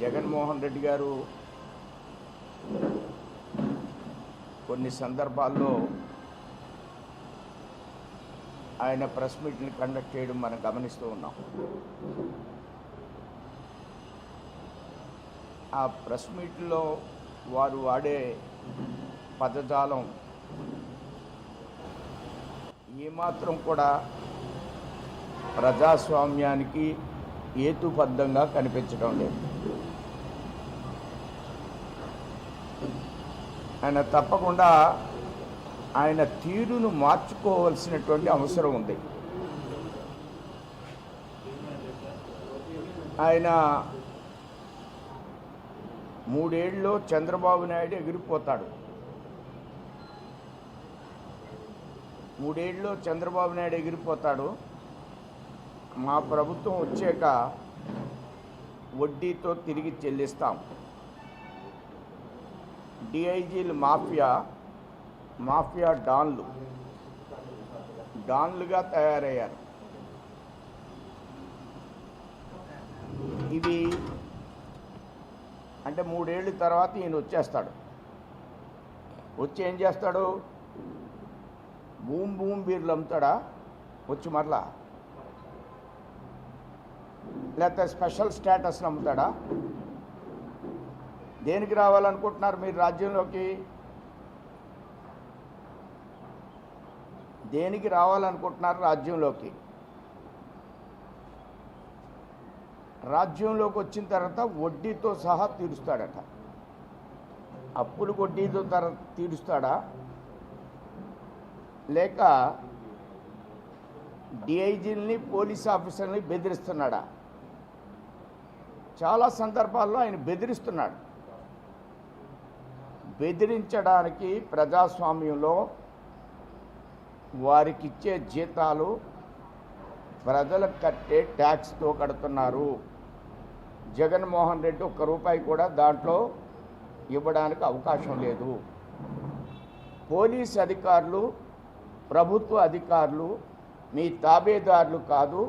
జగన్మోహన్ రెడ్డి గారు కొన్ని సందర్భాల్లో ఆయన ప్రెస్ మీట్ని కండక్ట్ చేయడం మనం గమనిస్తూ ఉన్నాం. ఆ ప్రెస్ మీట్లో వారు వాడే పదజాలం ఏమాత్రం కూడా ప్రజాస్వామ్యానికి హేతుబద్ధంగా కనిపించడం లేదు. ఆయన తప్పకుండా ఆయన తీరును మార్చుకోవాల్సినటువంటి అవసరం ఉంది. ఆయన మూడేళ్ళలో చంద్రబాబు నాయుడు ఎగిరిపోతాడు. మూడేళ్ళలో చంద్రబాబు నాయుడు ఎగిరిపోతాడు. మా ప్రభుత్వం వచ్చాక వడ్డీతో తిరిగి చెల్లిస్తాం. డిఐజీలు మాఫియా మాఫియా డాన్లు. డాన్లుగా తయారయ్యారు. ఇది అంటే మూడేళ్ళ తర్వాత ఈయన వచ్చేస్తాడు. వచ్చి ఏం చేస్తాడు? భూమ్ భూమ్ బీర్లు అమ్ముతాడా? వచ్చి మరలా. లేకపోతే స్పెషల్ స్టేటస్ అమ్ముతాడా? దేనికి రావాలనుకుంటున్నారు మీరు రాజ్యంలోకి? దేనికి రావాలనుకుంటున్నారు రాజ్యంలోకి? రాజ్యంలోకి వచ్చిన తర్వాత వడ్డీతో సహా తీరుస్తాడట. అప్పులు వడ్డీతో తర తీరుస్తాడా? లేక డిఐజీల్ని పోలీస్ ఆఫీసర్ని బెదిరిస్తున్నాడా? చాలా సందర్భాల్లో ఆయన బెదిరిస్తున్నాడు. బెదిరించడానికి ప్రజాస్వామ్యంలో వారికి ఇచ్చే జీతాలు ప్రజలకు కట్టే ట్యాక్స్తో కడుతున్నారు. జగన్మోహన్ రెడ్డి ఒక్క రూపాయి కూడా దాంట్లో ఇవ్వడానికి అవకాశం లేదు. పోలీస్ అధికారులు ప్రభుత్వ అధికారులు మీ తాబేదారులు కాదు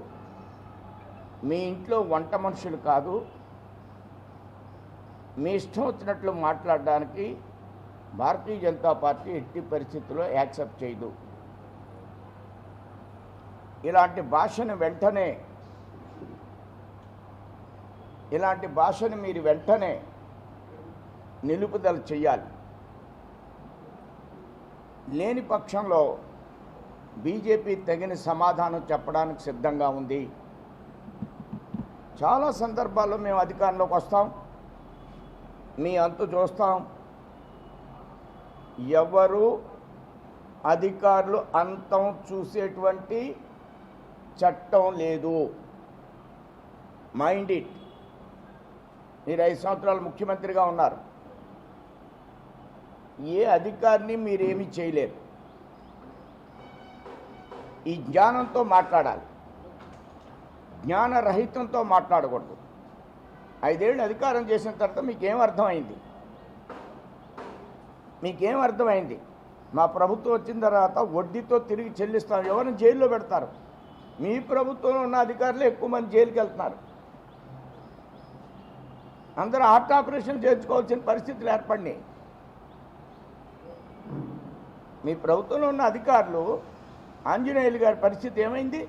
మీ ఇంట్లో వంట మనుషులు కాదు మీ ఇష్టం వచ్చినట్లు మాట్లాడడానికి భారతీయ జనతా పార్టీ ఎట్టి పరిస్థితుల్లో యాక్సెప్ట్ చేయదు. ఇలాంటి భాషను వెంటనే ఇలాంటి భాషను మీరు వెంటనే నిలుపుదల చేయాలి. లేని పక్షంలో బీజేపీ తగిన సమాధానం చెప్పడానికి సిద్ధంగా ఉంది. చాలా సందర్భాల్లో మేము అధికారంలోకి వస్తాం. మీ అంతు చూస్తాం. ఎవరు అధికారులు అంతం చూసేటువంటి చట్టం లేదు. Mind it. మీరు ఐదు సంవత్సరాలు ముఖ్యమంత్రిగా ఉన్నారు. ఏ అధికారిని మీరేమీ చేయలేరు. ఈ జ్ఞానంతో మాట్లాడాలి. జ్ఞానరహితంతో మాట్లాడకూడదు. ఐదేళ్ళు అధికారం చేసిన తర్వాత మీకేం అర్థమైంది? మీకేం అర్థమైంది? మా ప్రభుత్వం వచ్చిన తర్వాత వడ్డీతో తిరిగి చెల్లిస్తారు ఎవరిని జైల్లో పెడతారు? మీ ప్రభుత్వంలో ఉన్న అధికారులు ఎక్కువ మంది జైలుకి వెళ్తున్నారు. అందరూ హార్ట్ ఆపరేషన్ చేయించుకోవాల్సిన పరిస్థితులు ఏర్పడినాయి. మీ ప్రభుత్వంలో ఉన్న అధికారులు ఆంజనేయులు గారి పరిస్థితి ఏమైంది?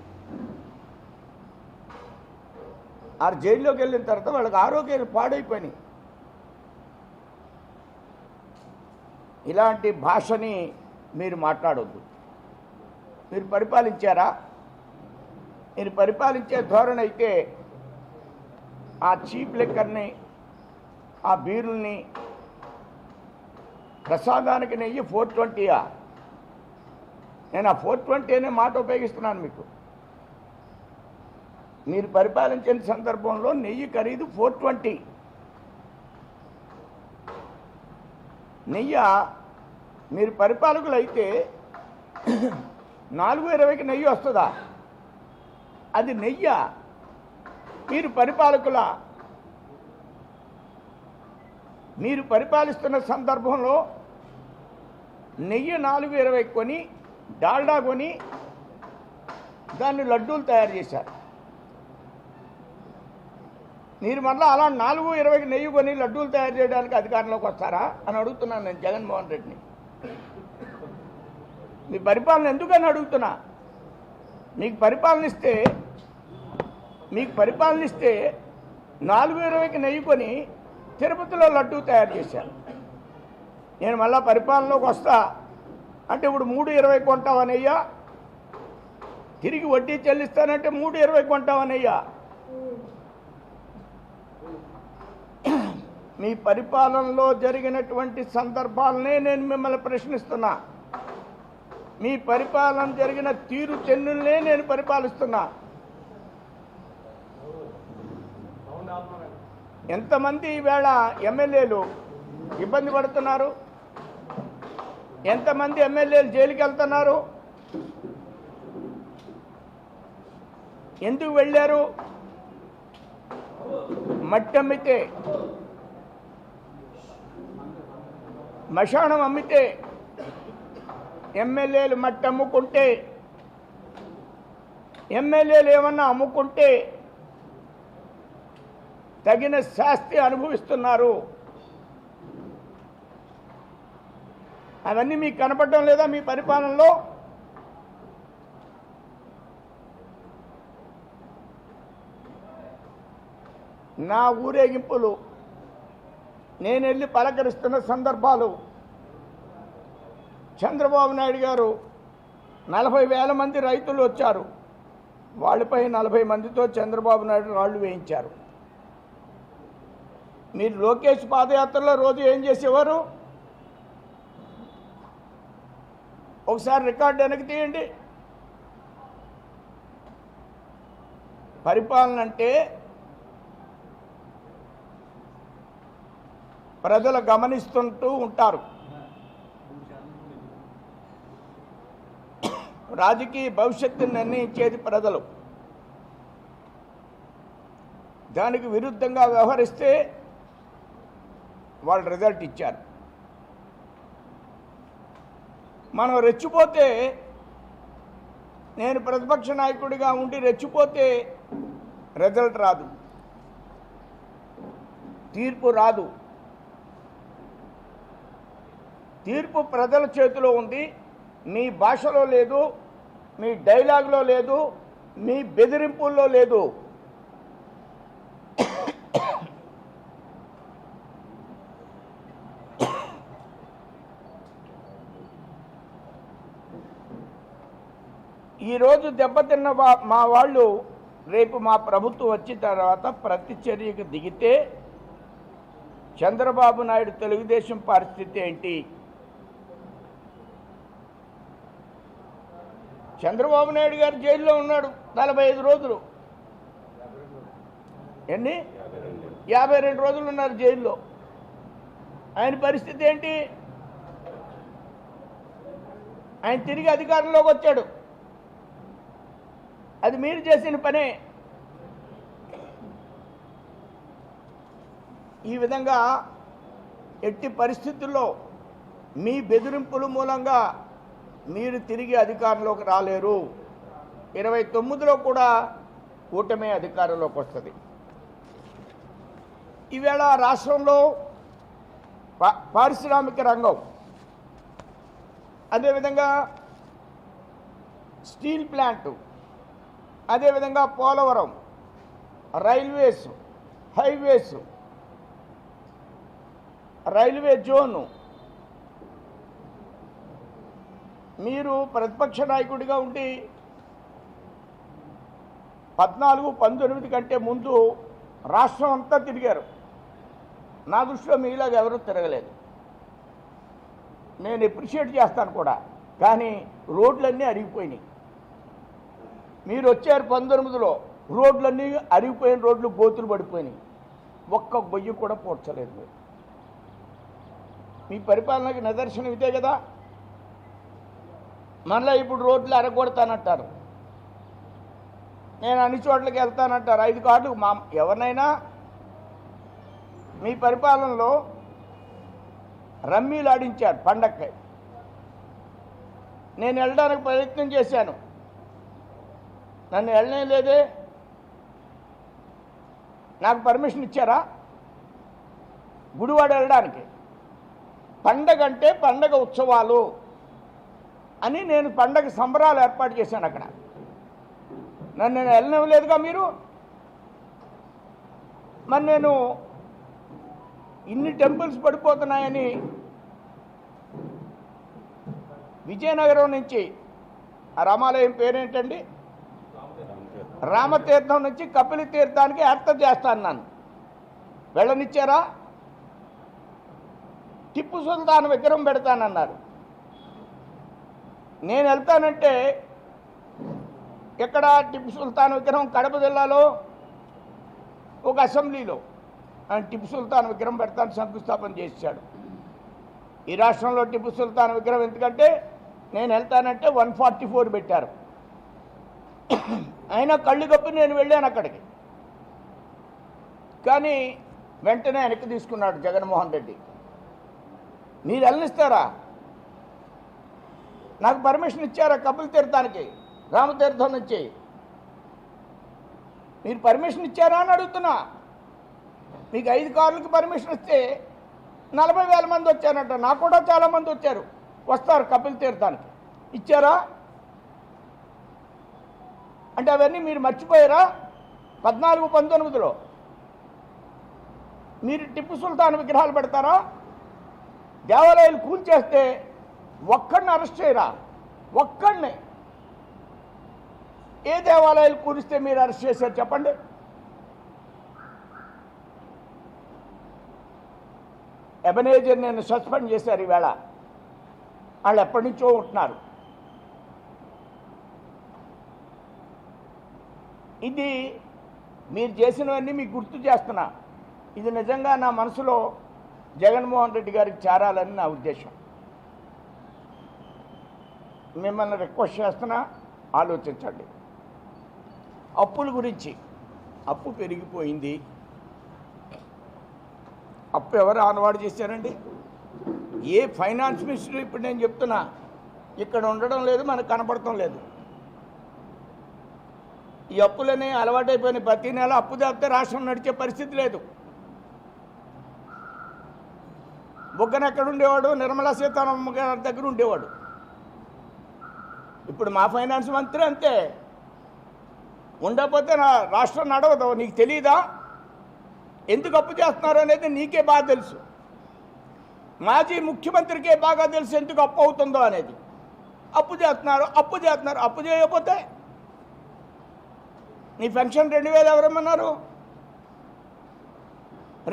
ఆ జైల్లోకి వెళ్ళిన తర్వాత వాళ్ళకి ఆరోగ్యాలు పాడైపోయినాయి. ఇలాంటి భాషని మీరు మాట్లాడొద్దు. మీరు పరిపాలించారా? మీరు పరిపాలించే ధోరణి అయితే ఆ చీప్ లెక్కర్ని ఆ బీరుల్ని ప్రసాదానికి నెయ్యి ఫోర్ ట్వంటీయా? నేను ఆ ఫోర్ ట్వంటీ అనే మాట ఉపయోగిస్తున్నాను మీకు. మీరు పరిపాలించిన సందర్భంలో నెయ్యి ఖరీదు ఫోర్ ట్వంటీ. నెయ్య? మీరు పరిపాలకులు అయితే నాలుగు ఇరవైకి నెయ్యి వస్తుందా? అది నెయ్య? మీరు పరిపాలకుల? మీరు పరిపాలిస్తున్న సందర్భంలో నెయ్యి నాలుగు ఇరవై కొని డాల్డా కొని దాన్ని లడ్డూలు తయారు చేశారు. మీరు మళ్ళీ అలా నాలుగు ఇరవైకి నెయ్యి కొని లడ్డూలు తయారు చేయడానికి అధికారంలోకి వస్తారా? అని అడుగుతున్నాను నేను జగన్మోహన్ రెడ్డిని. మీ పరిపాలన ఎందుకని అడుగుతున్నా? మీకు పరిపాలన ఇస్తే మీకు పరిపాలన ఇస్తే నాలుగు ఇరవైకి నెయ్యి కొని తిరుపతిలో లడ్డూ తయారు చేశారు. నేను మళ్ళీ పరిపాలనలోకి వస్తా. అంటే ఇప్పుడు మూడు ఇరవై కొంటావనయ్యా తిరిగి వడ్డీ చెల్లిస్తానంటే మూడు ఇరవై కొంటావనయ్యా మీ పరిపాలనలో జరిగినటువంటి సందర్భాలనే నేను మిమ్మల్ని ప్రశ్నిస్తున్నా. మీ పరిపాలన జరిగిన తీరు చెన్నులనే నేను పరిపాలిస్తున్నా. ఎంతమంది ఈవేళ ఎమ్మెల్యేలు ఇబ్బంది పడుతున్నారు? ఎంతమంది ఎమ్మెల్యేలు జైలుకి వెళ్తున్నారు ఎందుకు వెళ్ళారు? మట్టి అమ్మితే మశానం అమ్మితే ఎమ్మెల్యేలు మట్టి అమ్ముకుంటే ఎమ్మెల్యేలు ఏమన్నా అమ్ముకుంటే తగిన శాస్తి అనుభవిస్తున్నారు. అవన్నీ మీకు కనపడడం లేదా మీ పరిపాలనలో? నా ఊరేగింపులు నేను వెళ్ళి పలకరిస్తున్న సందర్భాలు. చంద్రబాబు నాయుడు గారు నలభై వేల మంది రైతులు వచ్చారు. వాళ్ళపై నలభై మందితో చంద్రబాబు నాయుడు రాళ్ళు వేయించారు. మీరు లోకేష్ పాదయాత్రలో రోజు ఏం చేసేవారు? ఒకసారి రికార్డు వెనక్కి తీయండి. పరిపాలన అంటే ప్రజలు గమనిస్తుంటూ ఉంటారు. రాజకీయ భవిష్యత్తును నిర్ణయించేది ప్రజలు. దానికి విరుద్ధంగా వ్యవహరిస్తే వాళ్ళు రిజల్ట్ ఇచ్చారు. మనం రెచ్చిపోతే నేను ప్రతిపక్ష నాయకుడిగా ఉండి రెచ్చిపోతే రిజల్ట్ రాదు. తీర్పు రాదు. తీర్పు ప్రజల చేతిలో ఉంది. మీ భాషలో లేదు మీ డైలాగ్లో లేదు మీ బెదిరింపుల్లో లేదు. ఈరోజు దెబ్బతిన్న వా- మా వాళ్ళు రేపు మా ప్రభుత్వం వచ్చిన తర్వాత ప్రతి చర్యకు దిగితే చంద్రబాబు నాయుడు తెలుగుదేశం పరిస్థితి ఏంటి? చంద్రబాబు నాయుడు గారు జైల్లో ఉన్నాడు నలభై ఐదు రోజులు. ఎన్ని? యాభై రెండు రోజులు ఉన్నారు జైల్లో. ఆయన పరిస్థితి ఏంటి? ఆయన తిరిగి అధికారంలోకి వచ్చాడు. అది మీరు చేసిన పనే. ఈ విధంగా ఎట్టి పరిస్థితుల్లో మీ బెదిరింపుల మూలంగా మీరు తిరిగి అధికారంలోకి రాలేరు. ఇరవై తొమ్మిదిలో కూడా కూటమి అధికారంలోకి వస్తుంది. ఈవేళ రాష్ట్రంలో పా- పారిశ్రామిక రంగం అదేవిధంగా స్టీల్ ప్లాంటు అదేవిధంగా Polavaram railways highways railway zone మీరు ప్రతిపక్ష నాయకుడిగా ఉండి పద్నాలుగు పంతొమ్మిది కంటే ముందు రాష్ట్రం అంతా తిరిగారు. నా దృష్టిలో మీలాగా ఎవరూ తిరగలేదు. నేను ఎప్రిషియేట్ చేస్తాను కూడా కానీ రోడ్లన్నీ అరిగిపోయినాయి. మీరు వచ్చారు పంతొమ్మిదిలో రోడ్లన్నీ అరిగిపోయిన రోడ్లు బోతులు పడిపోయినాయి. ఒక్క బొయ్యి కూడా పోడ్చలేదు మీరు. మీ పరిపాలనకి నిదర్శనం ఇదే కదా? మళ్ళీ ఇప్పుడు రోడ్లు అరగొడతానంటారు. నేను అన్ని చోట్లకి వెళ్తానంటారు. ఐదు కార్డు మా ఎవరినైనా? మీ పరిపాలనలో రమ్మీలు ఆడించారు పండక్కై. నేను వెళ్ళడానికి ప్రయత్నం చేశాను. నన్ను వెళ్ళనే లేదే. నాకు పర్మిషన్ ఇచ్చారా? గుడివాడ వెళ్ళడానికి. పండగ అంటే పండగ ఉత్సవాలు. అని నేను పండగ సంబరాలు ఏర్పాటు చేశాను అక్కడ. నన్ను నేను వెళ్ళనివ్వలేదుగా మీరు? మరి నేను ఇన్ని టెంపుల్స్ పడిపోతున్నాయని విజయనగరం నుంచి ఆ రామాలయం పేరేంటండి? రామతీర్థం నుంచి కపిల తీర్థానికి ఏర్పాటు చేస్తాను నన్ను. వెళ్ళనిచ్చారా? టిప్పు సుల్తాన్ విగ్రహం పెడతానన్నారు. నేను వెళ్తానంటే ఎక్కడ టిప్పు సుల్తాన్ విగ్రహం కడప జిల్లాలో ఒక అసెంబ్లీలో ఆయన టిప్పు సుల్తాన్ విగ్రహం పెడతాను శంకుస్థాపన చేశాడు. ఈ రాష్ట్రంలో టిప్పు సుల్తాన్ విగ్రహం ఎందుకంటే నేను వెళ్తానంటే వన్ ఫార్టీ ఫోర్ పెట్టారు. అయినా కళ్ళు కప్పి నేను వెళ్ళాను అక్కడికి. కానీ వెంటనే వెనక్కి తీసుకున్నాడు జగన్మోహన్ రెడ్డి. మీరు వెళ్ళనిస్తారా? నాకు పర్మిషన్ ఇచ్చారా కపిల్ తీర్థానికి రామతీర్థం నుంచి. మీరు పర్మిషన్ ఇచ్చారా అని అడుగుతున్నా. మీకు ఐదు కార్లకి పర్మిషన్ ఇస్తే నలభై వేల మంది వచ్చారంట. నాకు కూడా చాలా మంది వచ్చారు. వస్తారు కపిల్ తీర్థానికి ఇచ్చారా? అంటే అవన్నీ మీరు మర్చిపోయారా? పద్నాలుగు పంతొమ్మిదిలో. మీరు టిప్పు సుల్తాన్ విగ్రహాలు పెడతారా? దేవాలయాలు కూల్చేస్తే ఒక్కడిని అరెస్ట్ చేయరా? ఒక్కడిని. ఏ దేవాలయాలు కూలిస్తే మీరు అరెస్ట్ చేశారు చెప్పండి. ఎబనేజర్ నేను సస్పెండ్ చేశారు ఈవేళ. వాళ్ళు ఎప్పటి నుంచో ఉంటున్నారు. ఇది మీరు చేసినవన్నీ మీకు గుర్తు చేస్తున్నా. ఇది నిజంగా నా మనసులో జగన్మోహన్ రెడ్డి గారికి చేరాలని నా ఉద్దేశం. మిమ్మల్ని రిక్వెస్ట్ చేస్తున్నా ఆలోచించండి. అప్పుల గురించి అప్పు పెరిగిపోయింది. అప్పు ఎవరు ఆనవాడు చేశారండి? ఏ ఫైనాన్స్ మినిస్టర్ ఇప్పుడు నేను చెప్తున్నా ఇక్కడ ఉండడం లేదు మనకు కనపడటం లేదు. ఈ అప్పులనే అలవాటైపోయిన ప్రతి నెల అప్పు తప్పితే రాష్ట్రం నడిచే పరిస్థితి లేదు. బుగ్గన ఎక్కడ ఉండేవాడు? నిర్మలా సీతారామన్ గారి దగ్గర ఉండేవాడు. ఇప్పుడు మా ఫైనాన్స్ మంత్రి అంతే. ఉండకపోతే నా రాష్ట్రం నడవదు. నీకు తెలియదా ఎందుకు అప్పు చేస్తున్నారు అనేది నీకే బాగా తెలుసు. మాజీ ముఖ్యమంత్రికే బాగా తెలుసు ఎందుకు అప్పు అవుతుందో అనేది. అప్పు చేస్తున్నారు అప్పు చేస్తున్నారు అప్పు చేయకపోతే నీ పెన్షన్ రెండు వేలు ఎవరమ్మన్నారు?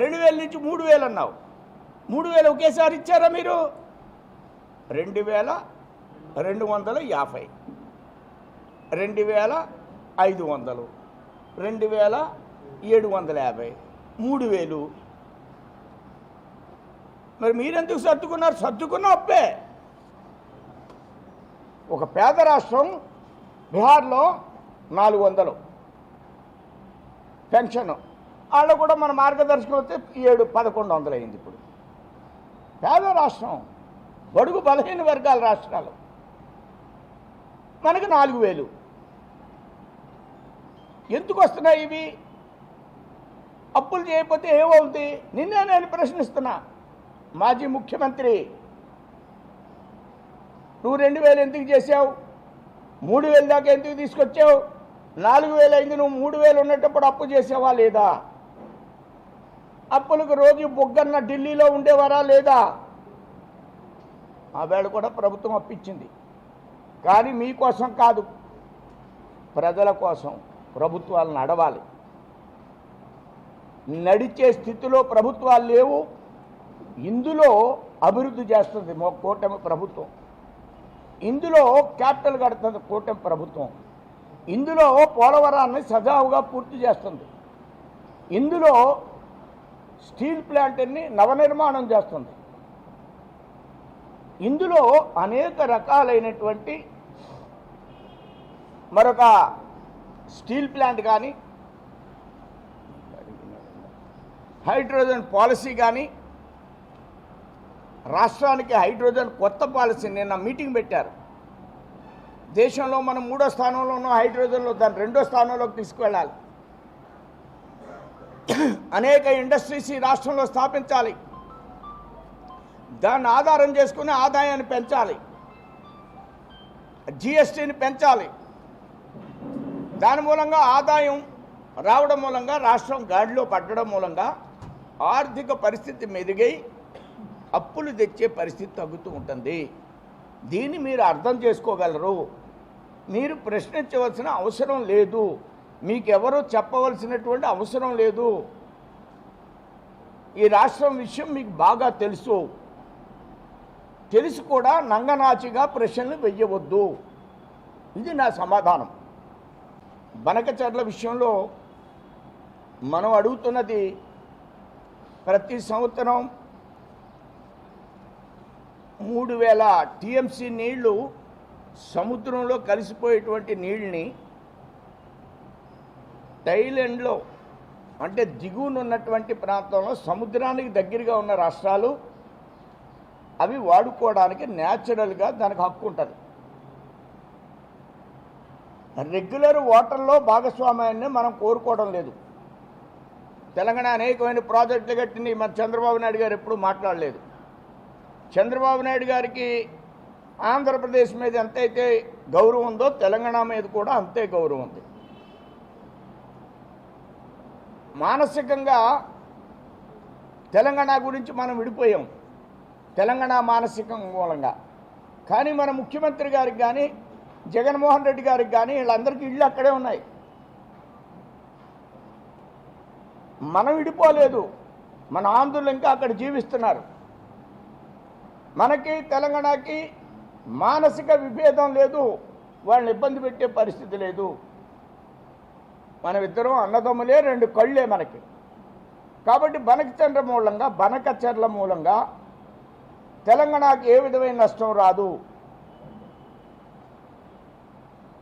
రెండు వేల నుంచి మూడు వేలు అన్నావు. మూడు వేలు ఒకేసారి ఇచ్చారా మీరు? రెండు వేల రెండు వందల యాభై. రెండు వేల ఐదు వందలు. రెండు వేల ఏడు వందల యాభై. మూడు వేలు. మరి మీరెందుకు సర్దుకున్నారు? సర్దుకున్న అప్పే ఒక పేద రాష్ట్రం బీహార్లో నాలుగు వందలు. పెన్షన్. వాళ్ళు కూడా మన మార్గదర్శకం వస్తే ఏడు పదకొండు వందలు అయింది ఇప్పుడు. పేద రాష్ట్రం బడుగు బలహీన వర్గాల రాష్ట్రాలు. మనకు నాలుగు వేలు. ఎందుకు వస్తున్నాయి ఇవి? అప్పులు చేయకపోతే ఏమవుతుంది? నిన్నే నేను ప్రశ్నిస్తున్నా. మాజీ ముఖ్యమంత్రి నువ్వు రెండు వేలు ఎందుకు చేసావు మూడు వేలు దాకా ఎందుకు తీసుకొచ్చావు? నాలుగు వేలు అయింది నువ్వు మూడు వేలు ఉన్నప్పుడు అప్పు చేసావా లేదా? అప్పులకు రోజు బొగ్గన్న ఢిల్లీలో ఉండేవారా లేదా? ఆ వేళ కూడా ప్రభుత్వం అప్పించింది కానీ మీకోసం కాదు. ప్రజల కోసం ప్రభుత్వాలు నడవాలి. నడిచే స్థితిలో ప్రభుత్వాలు లేవు. ఇందులో అభివృద్ధి చేస్తుంది మో కూటమి ప్రభుత్వం. ఇందులో క్యాపిటల్ కడుతుంది కూటమి ప్రభుత్వం. ఇందులో పోలవరాన్ని సజావుగా పూర్తి చేస్తుంది. ఇందులో స్టీల్ ప్లాంట్ని నవనిర్మాణం చేస్తుంది. ఇందులో అనేక రకాలైనటువంటి మరొక స్టీల్ ప్లాంట్ కానీ హైడ్రోజన్ పాలసీ కానీ రాష్ట్రానికి హైడ్రోజన్ కొత్త పాలసీ నిన్న మీటింగ్ పెట్టారు. దేశంలో మనం మూడో స్థానంలో ఉన్న హైడ్రోజన్లో దాన్ని రెండో స్థానంలోకి తీసుకువెళ్ళాలి. అనేక ఇండస్ట్రీస్ ఈ రాష్ట్రంలో స్థాపించాలి. దాన్ని ఆధారం చేసుకుని ఆదాయాన్ని పెంచాలి. జిఎస్టీని పెంచాలి. దాని మూలంగా ఆదాయం రావడం మూలంగా రాష్ట్రం గాడిలో పట్టడం మూలంగా ఆర్థిక పరిస్థితి మెరుగై అప్పులు తెచ్చే పరిస్థితి తగ్గుతూ ఉంటుంది. దీన్ని మీరు అర్థం చేసుకోగలరు. మీరు ప్రశ్నించవలసిన అవసరం లేదు. మీకెవరూ చెప్పవలసినటువంటి అవసరం లేదు. ఈ రాష్ట్రం విషయం మీకు బాగా తెలుసు. తెలిసి కూడా నంగనాచిగా ప్రశ్నలు వెయ్యవద్దు ఇది నా సమాధానం. బనకచర్ల విషయంలో మనం అడుగుతున్నది ప్రతి సంవత్సరం మూడు వేల టీఎంసీ నీళ్ళు సముద్రంలో కలిసిపోయేటువంటి నీళ్ళని థైలాండ్లో అంటే దిగువనున్నటువంటి ప్రాంతంలో సముద్రానికి దగ్గరగా ఉన్న రాష్ట్రాలు అవి వాడుకోవడానికి న్యాచురల్గా దానికి హక్కు ఉంటుంది. రెగ్యులర్ ఓటర్లో భాగస్వామ్యాన్ని మనం కోరుకోవడం లేదు. తెలంగాణ అనేకమైన ప్రాజెక్టులు కట్టింది మన చంద్రబాబు నాయుడు గారు ఎప్పుడు మాట్లాడలేదు. చంద్రబాబు నాయుడు గారికి ఆంధ్రప్రదేశ్ మీద ఎంతైతే గౌరవం ఉందో తెలంగాణ మీద కూడా అంతే గౌరవం ఉంది. మానసికంగా తెలంగాణ గురించి మనం విడిపోయాం. తెలంగాణ మానసికం మూలంగా. కానీ మన ముఖ్యమంత్రి గారికి కానీ జగన్మోహన్ రెడ్డి గారికి కానీ వీళ్ళందరికీ ఇళ్ళు అక్కడే ఉన్నాయి. మనం విడిపోలేదు. మన ఆంధ్రులు ఇంకా అక్కడ జీవిస్తున్నారు. మనకి తెలంగాణకి మానసిక విభేదం లేదు. వాళ్ళని ఇబ్బంది పెట్టే పరిస్థితి లేదు. మనమిద్దరం అన్నదమ్ములే రెండు కళ్ళే మనకి. కాబట్టి బనకచంద్ర మూలంగా బనకచర్ల మూలంగా తెలంగాణకి ఏ విధమైన నష్టం రాదు.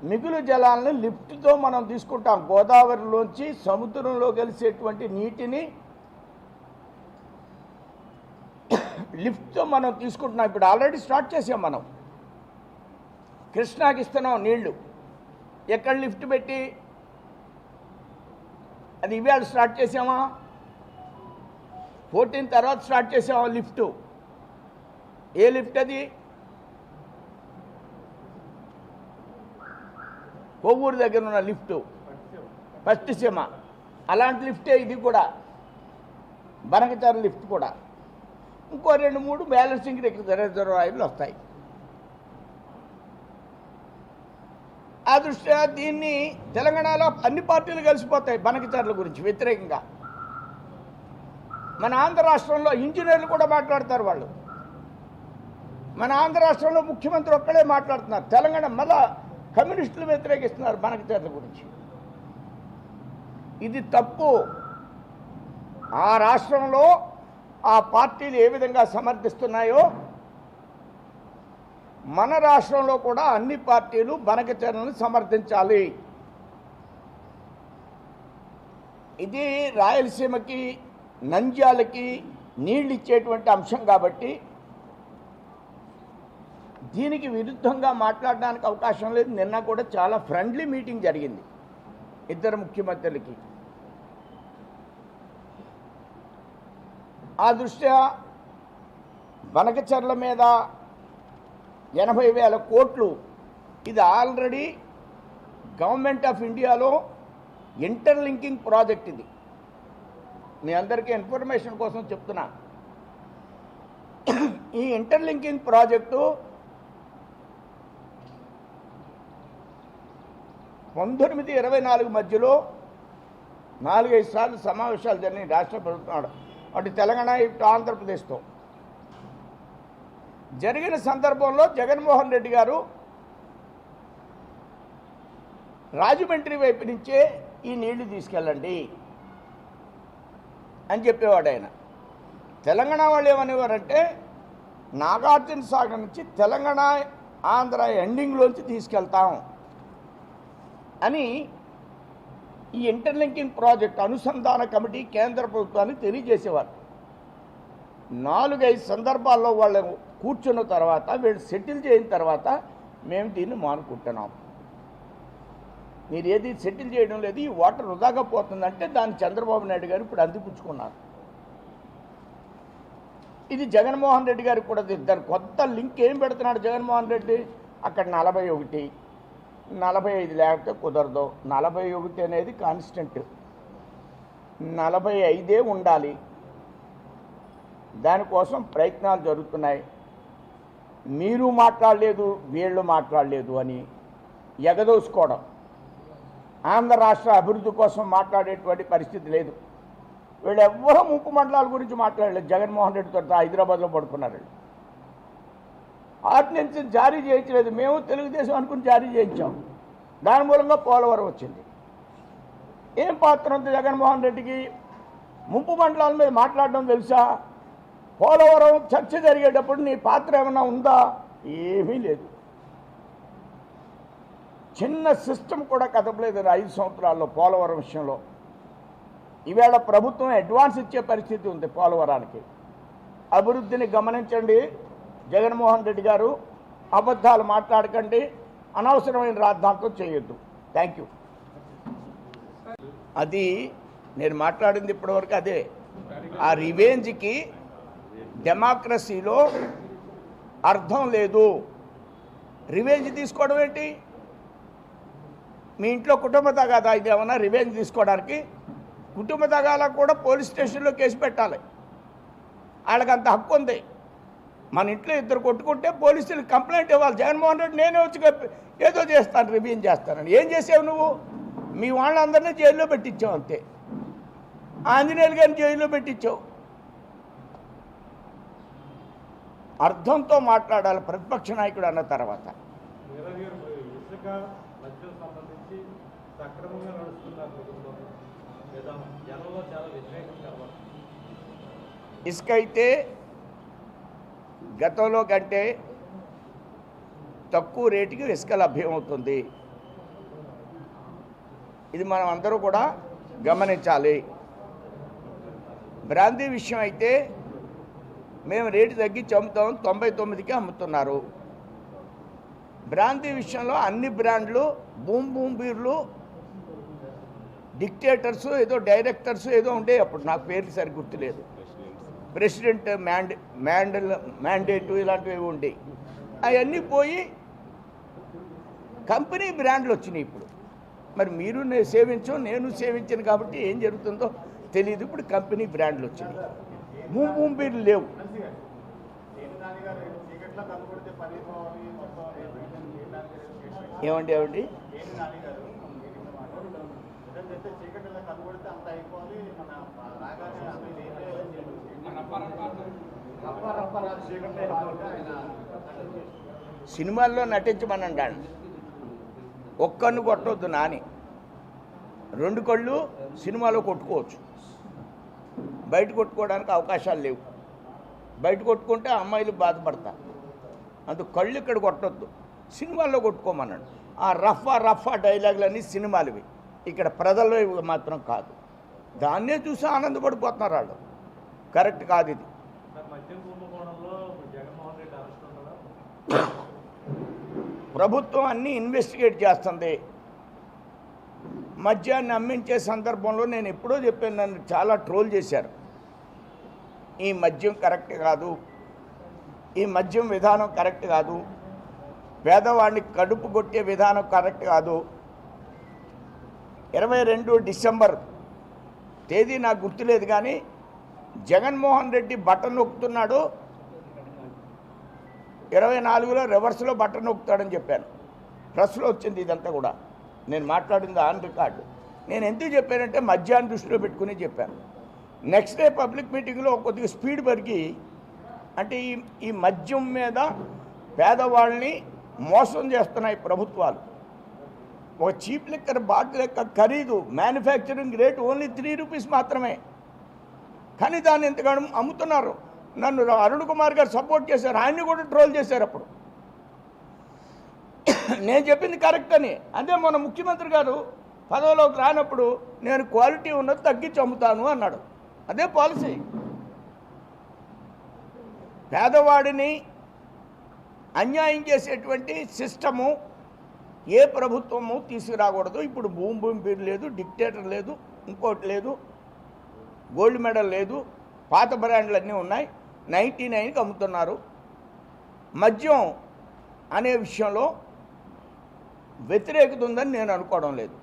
మిగులు జలాలను లిఫ్ట్తో మనం తీసుకుంటాం. గోదావరిలోంచి సముద్రంలో కలిసేటువంటి నీటిని లిఫ్ట్తో మనం తీసుకుంటున్నాం. ఇప్పుడు ఆల్రెడీ స్టార్ట్ చేసాం మనం. కృష్ణాకి ఇస్తున్నాం నీళ్ళు. ఎక్కడ లిఫ్ట్ పెట్టి? అది ఇవాళ స్టార్ట్ చేసామా? ఫోర్టీన్ తర్వాత స్టార్ట్ చేసామా లిఫ్ట్? ఏ లిఫ్ట్ అది? కొవ్వూరు దగ్గర ఉన్న లిఫ్ట్. ఫస్ట్ సీమ. అలాంటి లిఫ్టే ఇది కూడా. బనకచార లిఫ్ట్ కూడా. ఇంకో రెండు మూడు బ్యాలెన్సింగ్ రిజర్వాయర్లు వస్తాయి. ఆ దృష్ట్యా దీన్ని తెలంగాణలో అన్ని పార్టీలు కలిసిపోతాయి బనకచారుల గురించి వ్యతిరేకంగా. మన ఆంధ్ర రాష్ట్రంలో ఇంజనీర్లు కూడా మాట్లాడతారు వాళ్ళు. మన ఆంధ్ర రాష్ట్రంలో ముఖ్యమంత్రి ఒక్కడే మాట్లాడుతున్నారు. తెలంగాణ మళ్ళా కమ్యూనిస్టులు వ్యతిరేకిస్తున్నారు బనకచర్ల గురించి. ఇది తప్పు. ఆ రాష్ట్రంలో ఆ పార్టీలు ఏ విధంగా సమర్థిస్తున్నాయో మన రాష్ట్రంలో కూడా అన్ని పార్టీలు బనకచర్లను సమర్థించాలి. ఇది రాయలసీమకి నంద్యాలకి నీళ్ళు ఇచ్చేటువంటి అంశం కాబట్టి దీనికి విరుద్ధంగా మాట్లాడడానికి అవకాశం లేదు. నిన్న కూడా చాలా ఫ్రెండ్లీ మీటింగ్ జరిగింది ఇద్దరు ముఖ్యమంత్రులకి. ఆ దృష్ట్యా బనకచర్ల మీద ఎనభై వేల కోట్లు ఇది ఆల్రెడీ గవర్నమెంట్ ఆఫ్ ఇండియాలో ఇంటర్లింకింగ్ ప్రాజెక్ట్ ఇది. మీ అందరికీ ఇన్ఫర్మేషన్ కోసం చెప్తున్నా. ఈ ఇంటర్లింకింగ్ ప్రాజెక్టు పంతొమ్మిది ఇరవై నాలుగు మధ్యలో నాలుగైదు సార్లు సమావేశాలు జరిగినాయి రాష్ట్ర ప్రభుత్వం అటు తెలంగాణ ఇటు ఆంధ్రప్రదేశ్తో. జరిగిన సందర్భంలో జగన్మోహన్ రెడ్డి గారు రాజమండ్రి వైపు నుంచే ఈ నీళ్ళు తీసుకెళ్ళండి అని చెప్పేవాడు ఆయన. తెలంగాణ వాళ్ళు ఏమనేవారంటే నాగార్జున సాగర్ నుంచి తెలంగాణ ఆంధ్ర ఎండింగ్లోంచి తీసుకెళ్తాం. అని ఈ ఇంటర్లింకింగ్ ప్రాజెక్ట్ అనుసంధాన కమిటీ కేంద్ర ప్రభుత్వానికి తెలియజేసేవారు. నాలుగైదు సందర్భాల్లో వాళ్ళు కూర్చున్న తర్వాత వీళ్ళు సెటిల్ చేయిన తర్వాత మేము దీన్ని మానుకుంటున్నాం. మీరు ఏది సెటిల్ చేయడం లేదు ఈ వాటర్ వృధాగా పోతుందంటే దాన్ని చంద్రబాబు నాయుడు గారు ఇప్పుడు అందిపుచ్చుకున్నారు. ఇది జగన్మోహన్ రెడ్డి గారికి కూడా దాని కొత్త లింక్ ఏం పెడుతున్నాడు జగన్మోహన్ రెడ్డి? అక్కడ నలభై ఒకటి. నలభై ఐదు లేకపోతే కుదరదు. నలభై ఒకటి అనేది కాన్స్టెంట్ నలభై ఐదే ఉండాలి. దానికోసం ప్రయత్నాలు జరుగుతున్నాయి. మీరు మాట్లాడలేదు వీళ్ళు మాట్లాడలేదు అని ఎగదోసుకోవడం. ఆంధ్ర రాష్ట్ర అభివృద్ధి కోసం మాట్లాడేటువంటి పరిస్థితి లేదు. వీళ్ళు ఎవ్వరూ ముప్పు మండలాల గురించి మాట్లాడలేదు. జగన్మోహన్ రెడ్డితో హైదరాబాద్లో పడుకున్నారు వీళ్ళు. ఆర్డినెన్స్ జారీ చేయించలేదు. మేము తెలుగుదేశం అనుకుని జారీ చేయించాం. దాని మూలంగా పోలవరం వచ్చింది. ఏం పాత్ర ఉంది జగన్మోహన్ రెడ్డికి? ముంపు మండలాల మీద మాట్లాడడం తెలుసా? పోలవరం చర్చ జరిగేటప్పుడు నీ పాత్ర ఏమైనా ఉందా? ఏమీ లేదు. చిన్న సిస్టమ్ కూడా కదపలేదు ఐదు సంవత్సరాల్లో పోలవరం విషయంలో. ఈవేళ ప్రభుత్వం అడ్వాన్స్ ఇచ్చే పరిస్థితి ఉంది పోలవరానికి. అభివృద్ధిని గమనించండి. జగన్మోహన్ రెడ్డి గారు అబద్ధాలు మాట్లాడకండి అనవసరమైన రాద్ధాంతం చేయొద్దు. థ్యాంక్ యూ అది నేను మాట్లాడింది ఇప్పటివరకు అదే. ఆ రివెంజ్కి డెమోక్రసీలో అర్థం లేదు. రివేంజ్ తీసుకోవడం ఏంటి? మీ ఇంట్లో కుటుంబ తగాదా ఇది ఏమన్నా రివెంజ్ తీసుకోవడానికి? కుటుంబ తగాలా కూడా పోలీస్ స్టేషన్లో కేసు పెట్టాలి. వాళ్ళకి అంత హక్కు ఉంది. మన ఇంట్లో ఇద్దరు కొట్టుకుంటే పోలీసులు కంప్లైంట్ ఇవ్వాలి. జగన్మోహన్ రెడ్డి నేనే వచ్చి ఏదో చేస్తాను రివ్యూన్ చేస్తానని. ఏం చేసావు నువ్వు? మీ వాళ్ళందరినీ జైల్లో పెట్టించావు అంతే. ఆంజనేయులు గారిని జైల్లో పెట్టించావు. అర్థంతో మాట్లాడాలి ప్రతిపక్ష నాయకుడు అన్న తర్వాత. ఇసుక అయితే సంబంధించి సక్రమంగా నడుస్తున్నారు ప్రభుత్వం లేదా జనంలో చాలా వ్యతిరేకం కనబడుతుంది ఇసుక అయితే గతంలో కంటే తక్కువ రేటుకి ఇసుక లభ్యమవుతుంది. ఇది మనం అందరూ కూడా గమనించాలి. బ్రాందీ విషయం అయితే మేము రేటు తగ్గించి అమ్ముతాం తొంభై తొమ్మిదికి అమ్ముతున్నారు. బ్రాందీ విషయంలో అన్ని బ్రాండ్లు బూమ్ బూమ్ బీర్లు డిక్టేటర్స్ ఏదో డైరెక్టర్స్ ఏదో ఉండే అప్పుడు. నాకు పేర్లు సరి గుర్తులేదు. ప్రెసిడెంట్ మ్యాండ్ మ్యాండల్ మ్యాండేటు ఇలాంటివి ఉండేవి అవన్నీ పోయి కంపెనీ బ్రాండ్లు వచ్చినాయి ఇప్పుడు. మరి మీరు నేను సేవించు నేను సేవించాను కాబట్టి ఏం జరుగుతుందో తెలియదు ఇప్పుడు కంపెనీ బ్రాండ్లు వచ్చినాయి. బూమ్ లేవు. ఏమండి ఏమండి? సినిమాల్లో నటించమని అంటాడు ఒక్కన్ను కొట్టొద్దు నాని. రెండు కళ్ళు సినిమాలో కొట్టుకోవచ్చు. బయట కొట్టుకోవడానికి అవకాశాలు లేవు. బయట కొట్టుకుంటే అమ్మాయిలు బాధపడతారు. అందుకు కళ్ళు ఇక్కడ కొట్టొద్దు. సినిమాల్లో కొట్టుకోమన్నాడు. ఆ రఫా రఫా డైలాగులన్నీ సినిమాలువి. ఇక్కడ ప్రజల్లో మాత్రం కాదు. దాన్నే చూసి ఆనందపడిపోతున్నారు వాళ్ళు. కరెక్ట్ కాదు ఇది. ప్రభుత్వం అన్నీ ఇన్వెస్టిగేట్ చేస్తుంది. మద్యాన్ని అమ్మించే సందర్భంలో నేను ఎప్పుడో చెప్పాను నన్ను చాలా ట్రోల్ చేశారు. ఈ మద్యం కరెక్ట్ కాదు. ఈ మద్యం విధానం కరెక్ట్ కాదు. పేదవాడిని కడుపు కొట్టే విధానం కరెక్ట్ కాదు. ఇరవై రెండు డిసెంబర్ తేదీ నాకు గుర్తులేదు కానీ జగన్మోహన్ రెడ్డి బటన్ నొక్కుతున్నాడు. ఇరవై నాలుగులో రివర్స్లో బటన్ నొక్కుతాడని చెప్పాను. ప్రెస్లో వచ్చింది ఇదంతా కూడా. నేను మాట్లాడింది ఆన్ రికార్డు. నేను ఎందుకు చెప్పానంటే మధ్యాహ్నం దృష్టిలో పెట్టుకుని చెప్పాను. నెక్స్ట్ డే పబ్లిక్ మీటింగ్లో కొద్దిగా స్పీడ్ పెరిగి అంటే ఈ ఈ మద్యం మీద పేదవాళ్ళని మోసం చేస్తున్నాయి ప్రభుత్వాలు. ఒక చీప్ లిక్కర్ బాటిల్ యొక్క ఖరీదు manufacturing rate only three rupees మాత్రమే. కానీ దాన్ని ఎంతగానో అమ్ముతున్నారు. నన్ను అరుణ్ కుమార్ గారు సపోర్ట్ చేశారు. ఆయన్ని కూడా ట్రోల్ చేశారు అప్పుడు. నేను చెప్పింది కరెక్ట్ అని. అదే మన ముఖ్యమంత్రి గారు పదవిలోకి రానప్పుడు నేను క్వాలిటీ ఉన్నది తగ్గించి అమ్ముతాను అన్నాడు. అదే పాలసీ. పేదవాడిని అన్యాయం చేసేటువంటి సిస్టము ఏ ప్రభుత్వము తీసుకురాకూడదు. ఇప్పుడు భూమి భూమి పేరు లేదు డిక్టేటర్ లేదు ఇంకోటి లేదు. గోల్డ్ మెడల్ లేదు పాత బ్రాండ్లు అన్నీ ఉన్నాయి. నైంటీ నైన్కి అమ్ముతున్నారు. మద్యం అనే విషయంలో వ్యతిరేకత ఉందని నేను అనుకోవడం లేదు.